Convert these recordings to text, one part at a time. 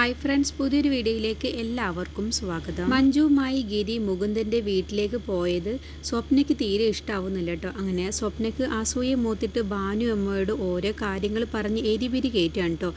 Hi friends പുതിയൊരു വീഡിയോയിലേക്ക് എല്ലാവർക്കും സ്വാഗതം. മഞ്ജുവുമായി ഗിരി മുകുന്ദന്റെ വീട്ടിലേക്ക് പോയത് സ്വപ്നയ്ക്ക് തീരെ ഇഷ്ടാവുന്നില്ല കേട്ടോ അങ്ങനെ സ്വപ്നയ്ക്ക് അസൂയ മൂത്തിട്ട് ഭാനു അമ്മയോട് ഓരോ കാര്യങ്ങൾ പറഞ്ഞ് എരിപിരി കയറ്റാണ് കേട്ടോ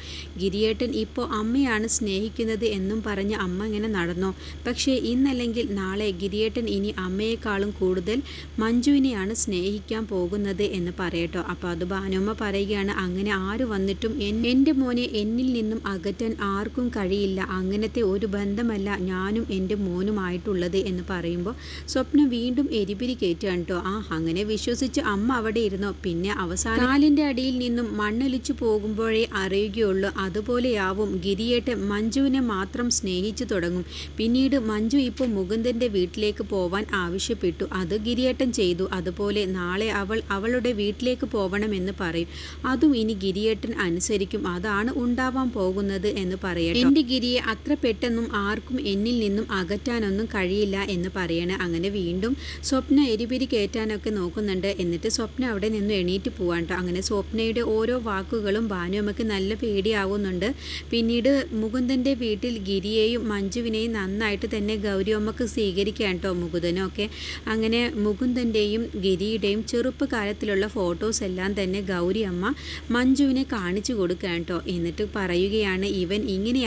ഗിരിയേട്ടൻ ഇപ്പോൾ അമ്മയാണ് സ്നേഹിക്കുന്നത് എന്നും പറഞ്ഞ് അമ്മ ഇങ്ങനെ നടന്നു. പക്ഷേ ഇന്നല്ലെങ്കിൽ നാളെ ഗിരിയേട്ടൻ ഇനി അമ്മയെക്കാളും കൂടുതൽ മഞ്ജുവിനെയാണ് സ്നേഹിക്കാൻ പോകുന്നത് എന്ന് പറയട്ടോ അപ്പോൾ അത് ഭാനുമ്മ പറയുകയാണ് അങ്ങനെ ആര് വന്നിട്ടും എന്റെ മോനെ എന്നിൽ നിന്നും അകറ്റാൻ ആർക്കും കഴിയില്ല. അങ്ങനത്തെ ഒരു ബന്ധമല്ല ഞാനും എന്റെ മോനുമായിട്ടുള്ളത് എന്ന് പറയുമ്പോൾ സ്വപ്നം വീണ്ടും എരിപിരി കയറ്റുകയാണ് കേട്ടോ. ആ അങ്ങനെ വിശ്വസിച്ച് അമ്മ അവിടെ ഇരുന്നു. പിന്നെ അവസാനം കാലിന്റെ അടിയിൽ നിന്നും മണ്ണൊലിച്ചു പോകുമ്പോഴേ അറിയുകയുള്ളൂ. അതുപോലെയാവും ഗിരിയേട്ടൻ മഞ്ജുവിനെ മാത്രം സ്നേഹിച്ചു തുടങ്ങും. പിന്നീട് മഞ്ജു ഇപ്പോൾ മുകുന്ദന്റെ വീട്ടിലേക്ക് പോവാൻ ആവശ്യപ്പെട്ടു. അത് ഗിരിയേട്ടൻ ചെയ്തു. അതുപോലെ നാളെ അവൾ അവളുടെ വീട്ടിലേക്ക് പോവണമെന്ന് പറയും. അതും ഇനി ഗിരിയേട്ടൻ അനുസരിക്കും. അതാണ് ഉണ്ടാവാൻ പോകുന്നത് എന്ന് പറയട്ടെ. എന്റെ ഗിരിയെ അത്ര പെട്ടെന്നും ആർക്കും എന്നിൽ നിന്നും അകറ്റാനൊന്നും കഴിയില്ല എന്ന് പറയണേ. അങ്ങനെ വീണ്ടും സ്വപ്ന എരിപിരി കയറ്റാനൊക്കെ നോക്കുന്നുണ്ട്. എന്നിട്ട് സ്വപ്ന അവിടെ നിന്ന് എണീറ്റ് പോവാൻ അങ്ങനെ സ്വപ്നയുടെ ഓരോ വാക്കുകളും ഭാനുമ്മക്ക് നല്ല പേടിയാവുന്നുണ്ട്. പിന്നീട് മുകുന്ദന്റെ വീട്ടിൽ ഗിരിയെയും മഞ്ജുവിനെയും നന്നായിട്ട് തന്നെ ഗൗരിയമ്മക്ക് സ്വീകരിക്കാൻ കേട്ടോ മുകുന്ദനൊക്കെ. അങ്ങനെ മുകുന്ദന്റെയും ഗിരിയുടെയും ചെറുപ്പകാലത്തിലുള്ള ഫോട്ടോസ് എല്ലാം തന്നെ ഗൗരിയമ്മ മഞ്ജുവിനെ കാണിച്ചു കൊടുക്കാൻ കേട്ടോ. എന്നിട്ട് പറയുകയാണ് ഇവൻ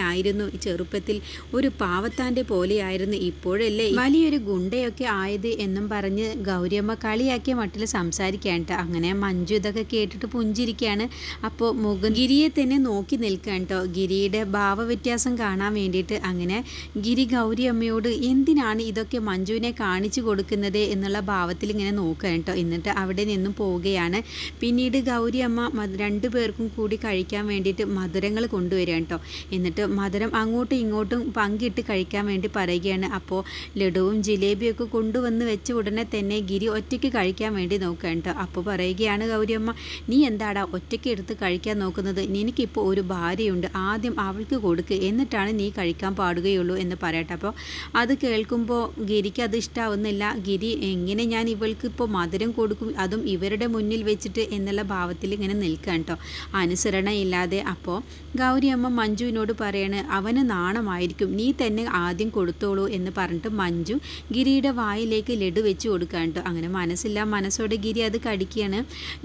ഇങ്ങനെയായിരുന്നു ചെറുപ്പത്തിൽ ഒരു പാവത്താന്റെ പോലെയായിരുന്നു ഇപ്പോഴല്ലേ? വലിയൊരു ഗുണ്ടയൊക്കെ ആയത് എന്നും പറഞ്ഞ് ഗൗരിയമ്മ കളിയാക്കിയ മട്ടിൽ സംസാരിക്കാണ്ട് അങ്ങനെ മഞ്ജു ഇതൊക്കെ കേട്ടിട്ട് പുഞ്ചിരിക്കുകയാണ്. അപ്പോൾ മുഖം ഗിരിയെ തന്നെ നോക്കി നിൽക്കാൻ കേട്ടോ. ഗിരിയുടെ ഭാവവ്യത്യാസം കാണാൻ വേണ്ടിയിട്ട് അങ്ങനെ ഗിരി ഗൗരിയമ്മയോട് എന്തിനാണ് ഇതൊക്കെ മഞ്ജുവിനെ കാണിച്ചു കൊടുക്കുന്നത് എന്നുള്ള ഭാവത്തിൽ ഇങ്ങനെ നോക്കുക കേട്ടോ. എന്നിട്ട് അവിടെ നിന്നും പോവുകയാണ്. പിന്നീട് ഗൗരിയമ്മ രണ്ടു പേർക്കും കൂടി കഴിക്കാൻ വേണ്ടിയിട്ട് മധുരങ്ങൾ കൊണ്ടുവരിക കേട്ടോ. എന്നിട്ട് മധുരം അങ്ങോട്ടും ഇങ്ങോട്ടും പങ്കിട്ട് കഴിക്കാൻ വേണ്ടി പറയുകയാണ്. അപ്പോൾ ലഡുവും ജിലേബിയൊക്കെ കൊണ്ടുവന്ന് വെച്ച ഉടനെ തന്നെ ഗിരി ഒറ്റയ്ക്ക് കഴിക്കാൻ വേണ്ടി നോക്കുകയാണ്. കേട്ടോ അപ്പോൾ പറയുകയാണ് ഗൗരിയമ്മ നീ എന്താടാ ഒറ്റയ്ക്ക് എടുത്ത് കഴിക്കാൻ നോക്കുന്നത്? നിനക്കിപ്പോൾ ഒരു ഭാര്യയുണ്ട്. ആദ്യം അവൾക്ക് കൊടുക്ക്. എന്നിട്ടാണ് നീ കഴിക്കാൻ പാടുകയുള്ളൂ എന്ന് പറയട്ടെ. അപ്പോൾ അത് കേൾക്കുമ്പോൾ ഗിരിക്ക് അത് ഇഷ്ടാവുന്നില്ല. ഗിരി എങ്ങനെ ഞാൻ ഇവൾക്ക് ഇപ്പോൾ മധുരം കൊടുക്കും? അതും ഇവരുടെ മുന്നിൽ വെച്ചിട്ട് എന്നുള്ള ഭാവത്തിൽ ഇങ്ങനെ നിൽക്കാം കേട്ടോ അനുസരണ ഇല്ലാതെ അപ്പോൾ ഗൗരിയമ്മ മഞ്ജുവിനോട് പറയാണ് അവന് നാണമായിരിക്കും. നീ തന്നെ ആദ്യം കൊടുത്തോളൂ എന്ന് പറഞ്ഞിട്ട് മഞ്ജു ഗിരിയുടെ വായിലേക്ക് ലഡു വെച്ച് കൊടുക്കാൻ കേട്ടോ. അങ്ങനെ മനസ്സില്ല മനസ്സോടെ ഗിരി അത് കടിക്കുകയാണ്.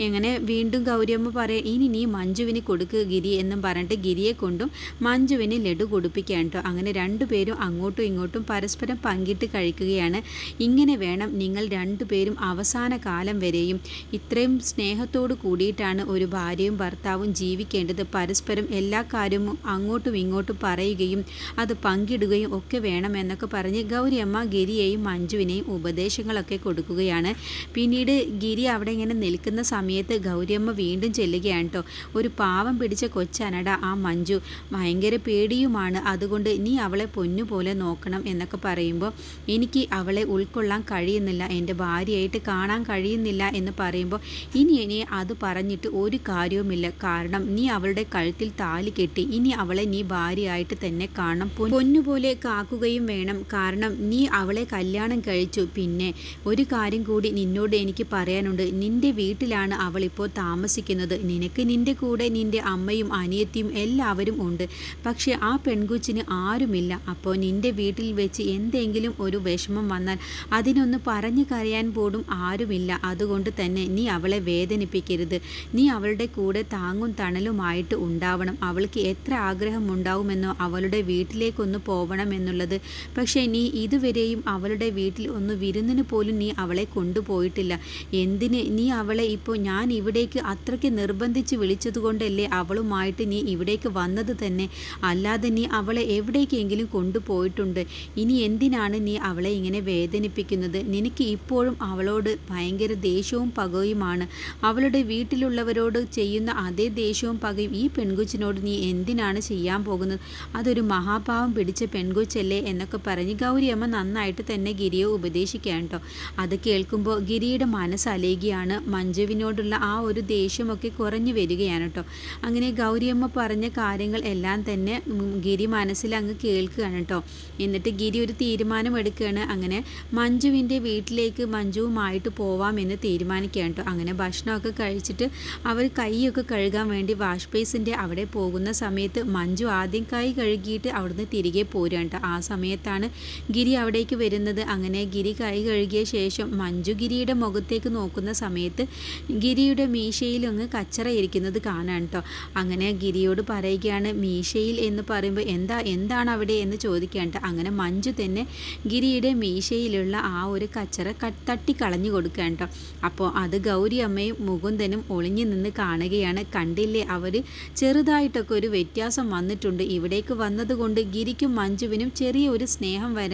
എങ്ങനെ വീണ്ടും ഗൗരിയമ്മ പറയാം ഇനി നീ മഞ്ജുവിന് കൊടുക്കുക ഗിരി എന്നും പറഞ്ഞിട്ട് ഗിരിയെ കൊണ്ടും മഞ്ജുവിന് ലഡു കൊടുപ്പിക്കാൻ കേട്ടോ. അങ്ങനെ രണ്ടുപേരും അങ്ങോട്ടും ഇങ്ങോട്ടും പരസ്പരം പങ്കിട്ട് കഴിക്കുകയാണ്. ഇങ്ങനെ വേണം നിങ്ങൾ രണ്ടുപേരും അവസാന കാലം വരെയും ഇത്രയും സ്നേഹത്തോട് കൂടിയിട്ടാണ് ഒരു ഭാര്യയും ഭർത്താവും ജീവിക്കേണ്ടത്. പരസ്പരം എല്ലാ കാര്യവും അങ്ങോട്ടും ഇങ്ങോട്ടും പറയുകയും അത് പങ്കിടുകയും ഒക്കെ വേണമെന്നൊക്കെ പറഞ്ഞ് ഗൗരിയമ്മ ഗിരിയെയും മഞ്ജുവിനെയും ഉപദേശങ്ങളൊക്കെ കൊടുക്കുകയാണ്. പിന്നീട് ഗിരി അവിടെ ഇങ്ങനെ നിൽക്കുന്ന സമയത്ത് ഗൗരിയമ്മ വീണ്ടും ചെല്ലുകയാണ് കേട്ടോ. ഒരു പാവം പിടിച്ച കൊച്ചാനട ആ മഞ്ജു ഭയങ്കര പേടിയുമാണ്. അതുകൊണ്ട് നീ അവളെ പൊന്നുപോലെ നോക്കണം എന്നൊക്കെ പറയുമ്പോൾ എനിക്ക് അവളെ ഉൾക്കൊള്ളാൻ കഴിയുന്നില്ല എന്റെ ഭാര്യയായിട്ട് കാണാൻ കഴിയുന്നില്ല എന്ന് പറയുമ്പോൾ ഇനി ഇനി അത് പറഞ്ഞിട്ട് ഒരു കാര്യവുമില്ല. കാരണം നീ അവളുടെ കഴുത്തിൽ താലി കെട്ടി ഇനി അവളെ നീ ഭാര്യയായിട്ട് തന്നെ കാണണം. പൊന്നു പൊന്നുപോലെ കാക്കുകയും വേണം. കാരണം നീ അവളെ കല്യാണം കഴിച്ചു. പിന്നെ ഒരു കാര്യം കൂടി നിന്നോട് എനിക്ക് പറയാനുണ്ട്. നിന്റെ വീട്ടിലാണ് അവളിപ്പോൾ താമസിക്കുന്നത്. നിനക്ക് നിന്റെ കൂടെ നിന്റെ അമ്മയും അനിയത്തിയും എല്ലാവരും ഉണ്ട്. പക്ഷേ ആ പെൺകുച്ചിന് ആരുമില്ല. അപ്പോൾ നിന്റെ വീട്ടിൽ വെച്ച് എന്തെങ്കിലും ഒരു വിഷമം വന്നാൽ അതിനൊന്ന് പറഞ്ഞു കരയാൻ പോലും ആരുമില്ല. അതുകൊണ്ട് തന്നെ നീ അവളെ വേദനിപ്പിക്കരുത്. നീ അവളുടെ കൂടെ താങ്ങും തണലുമായിട്ട് ഉണ്ടാവണം. അവൾക്ക് എത്ര ആഗ്രഹമുണ്ടാവുമെന്നോ അവളുടെ വീട്ടിലേക്കൊന്ന് പോവണമെന്നുള്ളത്. പക്ഷേ നീ ഇതുവരെയും അവളുടെ വീട്ടിൽ ഒന്ന് വിരുന്നിന് പോലും നീ അവളെ കൊണ്ടുപോയിട്ടില്ല. എന്തിന്? നീ അവളെ ഇപ്പോൾ ഞാൻ ഇവിടേക്ക് അത്രയ്ക്ക് നിർബന്ധിച്ച് വിളിച്ചതുകൊണ്ടല്ലേ അവളുമായിട്ട് നീ ഇവിടേക്ക് വന്നത് തന്നെ? അല്ലാതെ നീ അവളെ എവിടേക്കെങ്കിലും കൊണ്ടുപോയിട്ടുണ്ട്. ഇനി എന്തിനാണ് നീ അവളെ ഇങ്ങനെ വേദനിപ്പിക്കുന്നത്? നിനക്ക് ഇപ്പോഴും അവളോട് ഭയങ്കര ദേഷ്യവും പകയുമാണ്. അവളുടെ വീട്ടിലുള്ളവരോട് ചെയ്യുന്ന അതേ ദേഷ്യവും പകയും ഈ പെൺകുച്ചിനോട് നീ എന്തിനാണ് ചെയ്യാൻ പോകുന്നത്? അതൊരു മഹാഭാവം പിടിച്ച പെൺകൊച്ചല്ലേ എന്നൊക്കെ പറഞ്ഞ് ഗൗരിയമ്മ നന്നായിട്ട് തന്നെ ഗിരിയെ ഉപദേശിക്കാൻ കേട്ടോ അത് കേൾക്കുമ്പോൾ ഗിരിയുടെ മനസ്സ് അലയുകയാണ്. മഞ്ജുവിനോടുള്ള ആ ഒരു ദേഷ്യമൊക്കെ കുറഞ്ഞു വരികയാണ് കേട്ടോ അങ്ങനെ ഗൗരിയമ്മ പറഞ്ഞ കാര്യങ്ങൾ എല്ലാം തന്നെ ഗിരി മനസ്സിൽ അങ്ങ് കേൾക്കുകയാണ് കേട്ടോ എന്നിട്ട് ഗിരി ഒരു തീരുമാനം എടുക്കുകയാണ് അങ്ങനെ മഞ്ജുവിന്റെ വീട്ടിലേക്ക് മഞ്ജുവുമായിട്ട് പോവാമെന്ന് തീരുമാനിക്കുകയാണ് കേട്ടോ അങ്ങനെ ഭക്ഷണമൊക്കെ കഴിച്ചിട്ട് അവർ കൈയൊക്കെ കഴുകാൻ വേണ്ടി വാഷ് ബേസിന്റെ അവിടെ പോകുന്ന സമയത്ത് മഞ്ജു ആദ്യം ആദ്യം കൈ കഴുകിയിട്ട് അവിടുന്ന് തിരികെ പോരുകയാണ് ആ സമയത്താണ് ഗിരി അവിടേക്ക് വരുന്നത്. അങ്ങനെ ഗിരി കൈ കഴുകിയ ശേഷം മഞ്ജു ഗിരിയുടെ മുഖത്തേക്ക് നോക്കുന്ന സമയത്ത് ഗിരിയുടെ മീശയിൽ അങ്ങ് കച്ചറ ഇരിക്കുന്നത് കാണാൻ കേട്ടോ. അങ്ങനെ ഗിരിയോട് പറയുകയാണ് മീശയിൽ എന്ന് പറയുമ്പോൾ എന്താ എന്താണ് അവിടെ? എന്ന് ചോദിക്കാണ്ട് അങ്ങനെ മഞ്ജു തന്നെ ഗിരിയുടെ മീശയിലുള്ള ആ ഒരു കച്ചറ തട്ടി കളഞ്ഞു കൊടുക്കുക കേട്ടോ. അപ്പോൾ അത് ഗൗരി അമ്മയും മുകുന്ദനും ഒളിഞ്ഞു നിന്ന് കാണുകയാണ്. കണ്ടില്ലേ അവർ ചെറുതായിട്ടൊക്കെ ഒരു വ്യത്യാസം വന്നിട്ടുണ്ട്. ഇവിടേക്ക് വന്നതുകൊണ്ട് ഗിരിക്കും മഞ്ജുവിനും ചെറിയൊരു സ്നേഹം വര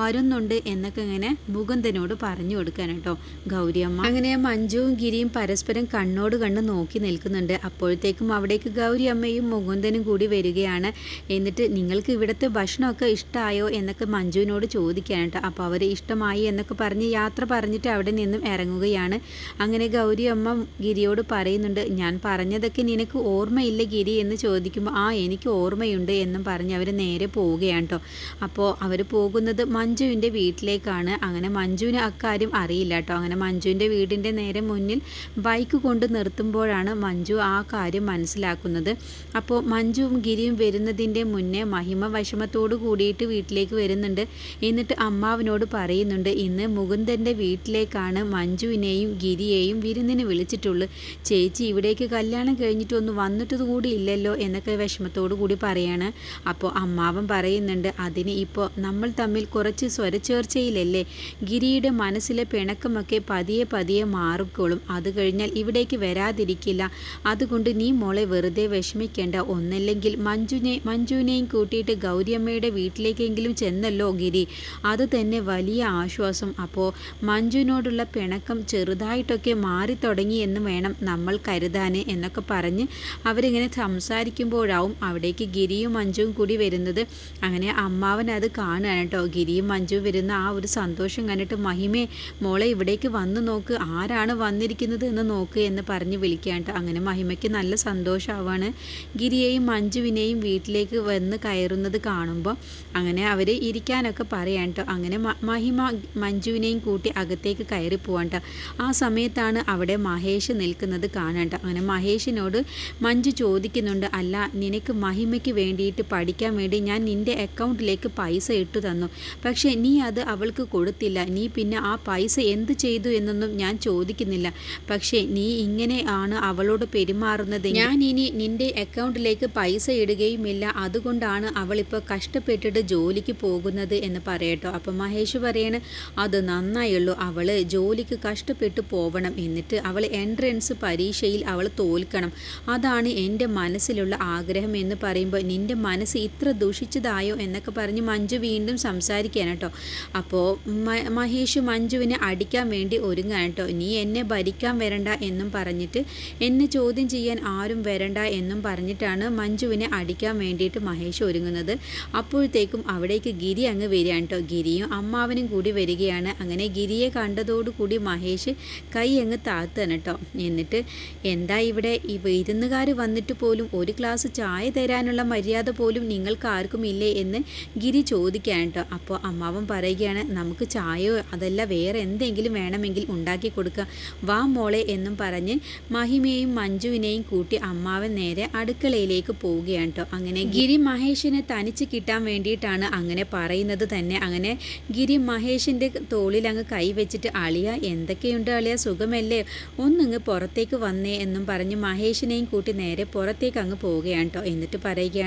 വരുന്നുണ്ട് എന്നൊക്കെ ഇങ്ങനെ മുകുന്ദനോട് പറഞ്ഞു കൊടുക്കാൻ കേട്ടോ. ഗൗരിയമ്മ. അങ്ങനെ മഞ്ജുവും ഗിരിയും പരസ്പരം കണ്ണോട് കണ്ണ് നോക്കി നിൽക്കുന്നുണ്ട്. അപ്പോഴത്തേക്കും അവിടേക്ക് ഗൗരിയമ്മയും മുകുന്ദനും കൂടി വരികയാണ്. എന്നിട്ട് നിങ്ങൾക്ക് ഇവിടുത്തെ ഭക്ഷണമൊക്കെ ഇഷ്ടമായോ എന്നൊക്കെ മഞ്ജുവിനോട് ചോദിക്കാൻ കേട്ടോ. അപ്പോൾ അവർ ഇഷ്ടമായി എന്നൊക്കെ പറഞ്ഞ് യാത്ര പറഞ്ഞിട്ട് അവിടെ നിന്നും ഇറങ്ങുകയാണ്. അങ്ങനെ ഗൗരിയമ്മ ഗിരിയോട് പറയുന്നുണ്ട് ഞാൻ പറഞ്ഞതൊക്കെ നിനക്ക് ഓർമ്മയില്ല ഗിരി എന്ന് ചോദിക്കുമ്പോൾ ആ എനിക്ക് ഓർമ്മയുണ്ട്. എന്നും പറഞ്ഞ് അവർ നേരെ പോവുകയാണ് കേട്ടോ അപ്പോൾ അവർ പോകുന്നത് മഞ്ജുവിന്റെ വീട്ടിലേക്കാണ്. അങ്ങനെ മഞ്ജുവിന് അക്കാര്യം അറിയില്ല കേട്ടോ അങ്ങനെ മഞ്ജുവിന്റെ വീടിന്റെ നേരെ മുന്നിൽ ബൈക്ക് കൊണ്ട് നിർത്തുമ്പോഴാണ് മഞ്ജു ആ കാര്യം മനസ്സിലാക്കുന്നത്. അപ്പോൾ മഞ്ജുവും ഗിരിയും വരുന്നതിന്റെ മുന്നേ മഹിമ വിഷമത്തോട് കൂടിയിട്ട് വീട്ടിലേക്ക് വരുന്നുണ്ട്. എന്നിട്ട് അമ്മാവിനോട് പറയുന്നുണ്ട് ഇന്ന് മുകുന്ദന്റെ വീട്ടിലേക്കാണ് മഞ്ജുവിനെയും ഗിരിയെയും വിരുന്നിന് വിളിച്ചിട്ടുള്ളൂ. ചേച്ചി ഇവിടേക്ക് കല്യാണം കഴിഞ്ഞിട്ടൊന്നും വന്നിട്ട് കൂടി ഇല്ലല്ലോ എന്നൊക്കെ വിഷമത്തോടു കൂടി പറയാണ്. അപ്പോൾ അമ്മാവൻ പറയുന്നുണ്ട് അതിന് ഇപ്പോൾ നമ്മൾ തമ്മിൽ കുറച്ച് സ്വരച്ചേർച്ചയിലല്ലേ? ഗിരിയുടെ മനസ്സിലെ പിണക്കമൊക്കെ പതിയെ പതിയെ മാറിക്കോളും. അത് കഴിഞ്ഞാൽ ഇവിടേക്ക് വരാതിരിക്കില്ല. അതുകൊണ്ട് നീ മോളെ വെറുതെ വിഷമിക്കേണ്ട. ഒന്നല്ലെങ്കിൽ മഞ്ജുനെ മഞ്ജുവിനെയും കൂട്ടിയിട്ട് ഗൗരിയമ്മയുടെ വീട്ടിലേക്കെങ്കിലും ചെന്നല്ലോ ഗിരി. അത് തന്നെ വലിയ ആശ്വാസം. അപ്പോൾ മഞ്ജുവിനോടുള്ള പിണക്കം ചെറുതായിട്ടൊക്കെ മാറി തുടങ്ങി എന്ന് വേണം നമ്മൾ കരുതാൻ എന്നൊക്കെ പറഞ്ഞ് അവരിങ്ങനെ സംസാരിക്കുമ്പോഴാവും അവിടേക്ക് ഗിരിയും മഞ്ജുവും കൂടി വരുന്നത്. അങ്ങനെ അമ്മാവൻ അത് കാണുകയാണ് കേട്ടോ. ഗിരിയും മഞ്ജു വരുന്ന ആ ഒരു സന്തോഷം കണ്ടിട്ട് മഹിമേ മോളെ ഇവിടേക്ക് വന്ന് നോക്ക്. ആരാണ് വന്നിരിക്കുന്നത് എന്ന് നോക്ക് എന്ന് പറഞ്ഞ് വിളിക്കാണ്ട് അങ്ങനെ മഹിമയ്ക്ക് നല്ല സന്തോഷമാവാണ് ഗിരിയെയും മഞ്ജുവിനെയും വീട്ടിലേക്ക് വന്ന് കയറുന്നത് കാണുമ്പോൾ അങ്ങനെ അവർ ഇരിക്കാനൊക്കെ പറയാൻ കേട്ടോ. അങ്ങനെ മഹിമ മഞ്ജുവിനെയും കൂട്ടി അകത്തേക്ക് കയറി പോവാണ്ട ആ സമയത്താണ് അവിടെ മഹേഷ് നിൽക്കുന്നത് കാണാണ്ട അങ്ങനെ മഹേഷിനോട് മഞ്ജു ചോദിക്കുന്നുണ്ട് അല്ല നിനക്ക് മഹിമയ്ക്ക് വേണ്ടിയിട്ട് പഠിക്കാൻ വേണ്ടി ഞാൻ നിന്റെ അക്കൗണ്ടിലേക്ക് പൈസ ഇട്ടു തന്നു. പക്ഷേ നീ അത് അവൾക്ക് കൊടുത്തില്ല. നീ പിന്നെ ആ പൈസ എന്ത് ചെയ്തു എന്നൊന്നും ഞാൻ ചോദിക്കുന്നില്ല. പക്ഷേ നീ ഇങ്ങനെ ആണ് അവളോട് പെരുമാറുന്നത്. ഞാൻ ഇനി നിന്റെ അക്കൗണ്ടിലേക്ക് പൈസ ഇടുകയുമില്ല. അതുകൊണ്ടാണ് അവളിപ്പോൾ കഷ്ടപ്പെട്ടിട്ട് ജോലിക്ക് പോകുന്നത് എന്ന് പറയട്ടോ. അപ്പം മഹേഷ് പറയണ അത് നന്നായുള്ളൂ. അവൾ ജോലിക്ക് കഷ്ടപ്പെട്ട് പോവണം. എന്നിട്ട് അവൾ എൻട്രൻസ് പരീക്ഷയിൽ അവൾ തോൽക്കണം. അതാണ് എന്റെ മനസ്സിലുള്ള ആഗ്രഹം എന്ന് പറയുമ്പോൾ നിന്റെ മനസ്സ് ഇത്ര ദൂഷിച്ചതായോ എന്നൊക്കെ പറഞ്ഞ് മഞ്ജു വീണ്ടും സംസാരിക്കാൻ കേട്ടോ. അപ്പോൾ മഹേഷ് മഞ്ജുവിനെ അടിക്കാൻ വേണ്ടി ഒരുങ്ങാൻ കേട്ടോ. നീ എന്നെ ഭരിക്കാൻ വരണ്ട എന്നും പറഞ്ഞിട്ട് എന്നെ ചോദ്യം ചെയ്യാൻ ആരും വരണ്ട എന്നും പറഞ്ഞിട്ടാണ് മഞ്ജുവിനെ അടിക്കാൻ വേണ്ടിയിട്ട് മഹേഷ് ഒരുങ്ങുന്നത്. അപ്പോഴത്തേക്കും അവിടേക്ക് ഗിരി അങ്ങ് വരികയാണ് കേട്ടോ. ഗിരിയും അമ്മാവനും കൂടി വരികയാണ്. അങ്ങനെ ഗിരിയെ കണ്ടതോടുകൂടി മഹേഷ് കൈ അങ്ങ് താത്താണ് കേട്ടോ. എന്നിട്ട് എന്താ ഇവിടെ ഈ വിരുന്നുകാർ വന്നിട്ട് പോലും ഒരു ഗ്ലാസ് ചായ തരാനുള്ള മര്യാദ പോലും നിങ്ങൾക്ക് ആർക്കും ഇല്ലേ എന്ന് ഗിരി ചോദിക്കാൻ കേട്ടോ. അപ്പോൾ അമ്മാവൻ പറയുകയാണ് നമുക്ക് ചായയോ അതല്ല വേറെ എന്തെങ്കിലും വേണമെങ്കിൽ ഉണ്ടാക്കി കൊടുക്കുക വാ മോളെ എന്നും പറഞ്ഞ് മഹിമയെയും മഞ്ജുവിനെയും കൂട്ടി അമ്മാവൻ നേരെ അടുക്കളയിലേക്ക് പോവുകയാണ് കേട്ടോ. അങ്ങനെ ഗിരി മഹേഷിനെ തനിച്ച് കിട്ടാൻ വേണ്ടിയിട്ടാണ് അങ്ങനെ പറയുന്നത് തന്നെ. അങ്ങനെ ഗിരി മഹേഷിന്റെ തോളിൽ അങ്ങ് കൈവച്ചിട്ട് അളിയ എന്തൊക്കെയുണ്ട് അളിയ സുഖമല്ലേ? ഒന്നിങ്ങ് പുറത്തേക്ക് വന്നേ എന്നും പറഞ്ഞ് മഹേഷിനെയും കൂട്ടി നേരെ പുറത്തേക്ക് അങ്ങ് പോവുകയാണ് കേട്ടോ. എന്നിട്ട് പറയുകയാണ്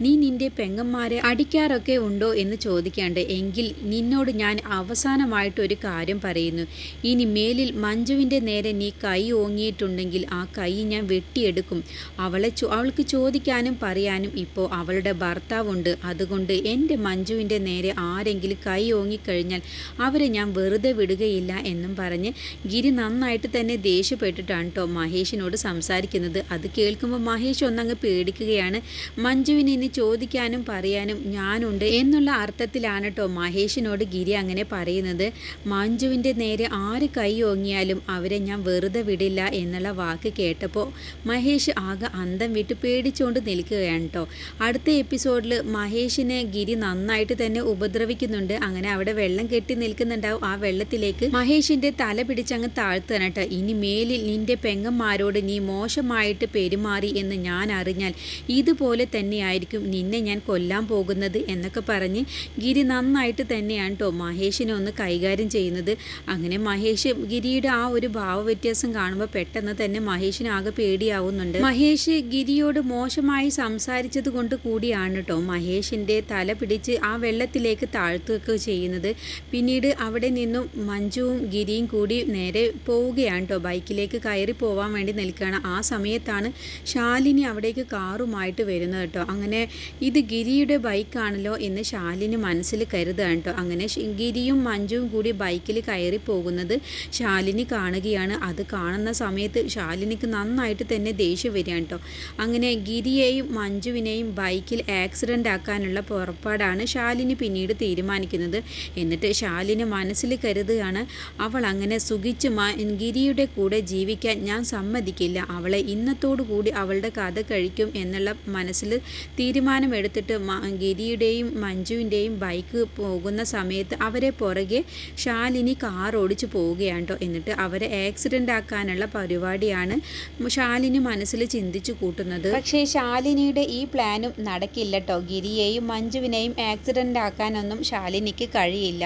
നീ നിന്റെ പെങ്ങന്മാരെ അടിക്കാറൊക്കെ ഉണ്ടോ? എന്ന് ചോദിക്കാണ്ട് എങ്കിൽ നിന്നോട് ഞാൻ അവസാനമായിട്ടൊരു കാര്യം പറയുന്നു. ഇനി മേലിൽ മഞ്ജുവിന്റെ നേരെ നീ കൈ ഓങ്ങിയിട്ടുണ്ടെങ്കിൽ ആ കൈ ഞാൻ വെട്ടിയെടുക്കും. അവളെ അവൾക്ക് ചോദിക്കാനും പറയാനും ഇപ്പോൾ അവളുടെ ഭർത്താവുണ്ട്. അതുകൊണ്ട് എന്റെ മഞ്ജുവിന്റെ നേരെ ആരെങ്കിലും കൈ ഓങ്ങിക്കഴിഞ്ഞാൽ അവരെ ഞാൻ വെറുതെ വിടുകയില്ല എന്നും പറഞ്ഞ് ഗിരി നന്നായിട്ട് തന്നെ ദേഷ്യപ്പെട്ടിട്ടാണ് കേട്ടോ മഹേഷിനോട് സംസാരിക്കുന്നത്. അത് കേൾക്കുമ്പോൾ മഹേഷ് ഒന്നങ്ങ് പേടിക്കുകയാണ്. മഞ്ജുവിന് ഇനി ചോദിക്കാനും പറയാനും ഞാനുണ്ട് എന്നുള്ള അർത്ഥത്തിലാണ് കേട്ടോ മഹേഷിനോട് ഗിരി അങ്ങനെ പറയുന്നത്. മഞ്ജുവിന്റെ നേരെ ആര് കൈ ഓങ്ങിയാലും അവരെ ഞാൻ വെറുതെ വിടില്ല എന്നുള്ള വാക്ക് കേട്ടപ്പോൾ മഹേഷ് ആകെ അന്തം വിട്ട് പേടിച്ചുകൊണ്ട് നിൽക്കുകയാണ് കേട്ടോ അടുത്ത എപ്പിസോഡിൽ മഹേഷിനെ ഗിരി നന്നായിട്ട് തന്നെ ഉപദ്രവിക്കുന്നുണ്ട്. അങ്ങനെ അവിടെ വെള്ളം കെട്ടി നിൽക്കുന്നുണ്ടാവും. ആ വെള്ളത്തിലേക്ക് മഹേഷിന്റെ തല പിടിച്ചങ്ങ് താഴ്ത്തുകയാണ് കേട്ടോ ഇനി മേലിൽ നിന്റെ പെങ്ങന്മാരോട് നീ മോശമായിട്ട് പെരുമാറി എന്ന് ഞാൻ അറിഞ്ഞാൽ ഇതുപോലെ തന്നെയായിരിക്കും നിന്നെ ഞാൻ കൊല്ലാൻ പോകുന്നത് എന്നൊക്കെ പറഞ്ഞ് ഗിരി നന്നായിട്ട് തന്നെയാണ് കേട്ടോ മഹേഷിനെ ഒന്ന് കൈകാര്യം ചെയ്യുന്നത്. അങ്ങനെ മഹേഷ് ഗിരിയുടെ ആ ഒരു ഭാവവ്യത്യാസം കാണുമ്പോൾ പെട്ടെന്ന് തന്നെ മഹേഷിന് ആകെ പേടിയാവുന്നുണ്ട്. മഹേഷ് ഗിരിയോട് മോശമായി സംസാരിച്ചത് കൊണ്ട് കൂടിയാണ് കേട്ടോ മഹേഷിന്റെ തല പിടിച്ച് ആ വെള്ളത്തിലേക്ക് താഴ്ത്തുകയൊക്കെ ചെയ്യുന്നത്. പിന്നീട് അവിടെ നിന്നും മഞ്ജുവും ഗിരിയും കൂടി നേരെ പോവുകയാണ് കേട്ടോ ബൈക്കിലേക്ക് കയറി പോവാൻ വേണ്ടി നിൽക്കുകയാണ്. ആ സമയത്താണ് ശാലിനി അവിടേക്ക് കാറുമായിട്ട് വരുന്നത് കേട്ടോ. അങ്ങനെ ഇത് ഗിരിയുടെ ബൈക്കാണല്ലോ എന്ന് ശാലിനി മനസ്സിൽ കരുതാണ് കേട്ടോ. അങ്ങനെ ഗിരിയും മഞ്ജുവും കൂടി ബൈക്കിൽ കയറി പോകുന്നത് ശാലിനി കാണുകയാണ്. അത് കാണുന്ന സമയത്ത് ശാലിനിക്ക് നന്നായിട്ട് തന്നെ ദേഷ്യം വരികയാണ് കേട്ടോ. അങ്ങനെ ഗിരിയെയും മഞ്ജുവിനെയും ബൈക്കിൽ ആക്സിഡന്റ് ആക്കാനുള്ള പുറപ്പാടാണ് ശാലിനി പിന്നീട് തീരുമാനിക്കുന്നത്. എന്നിട്ട് ശാലിനി മനസ്സിൽ കരുതുകയാണ് അവൾ അങ്ങനെ സുഖിച്ച് ഗിരിയുടെ കൂടെ ജീവിക്കാൻ ഞാൻ സമ്മതിക്കില്ല. അവളെ ഇന്നത്തോടു കൂടി അവളുടെ കഥ കഴിക്കും എന്നുള്ള മനസ്സിൽ തീരുമാനമെടുത്തിട്ട് ഗിരിയുടെയും മഞ്ജുവിന്റെയും ബൈക്ക് പോകുന്ന സമയത്ത് അവരെ പുറകെ ശാലിനി കാർ ഓടിച്ച് പോവുകയാണ് എന്നിട്ട് അവരെ ആക്സിഡന്റ് ആക്കാനുള്ള പരിപാടിയാണ് ശാലിനി മനസ്സിൽ ചിന്തിച്ചു കൂട്ടുന്നത്. പക്ഷേ ശാലിനിയുടെ ഈ പ്ലാനും നടക്കില്ല കേട്ടോ ഗിരിയെയും മഞ്ജുവിനെയും ആക്സിഡന്റ് ആക്കാനൊന്നും ശാലിനിക്ക് കഴിയില്ല.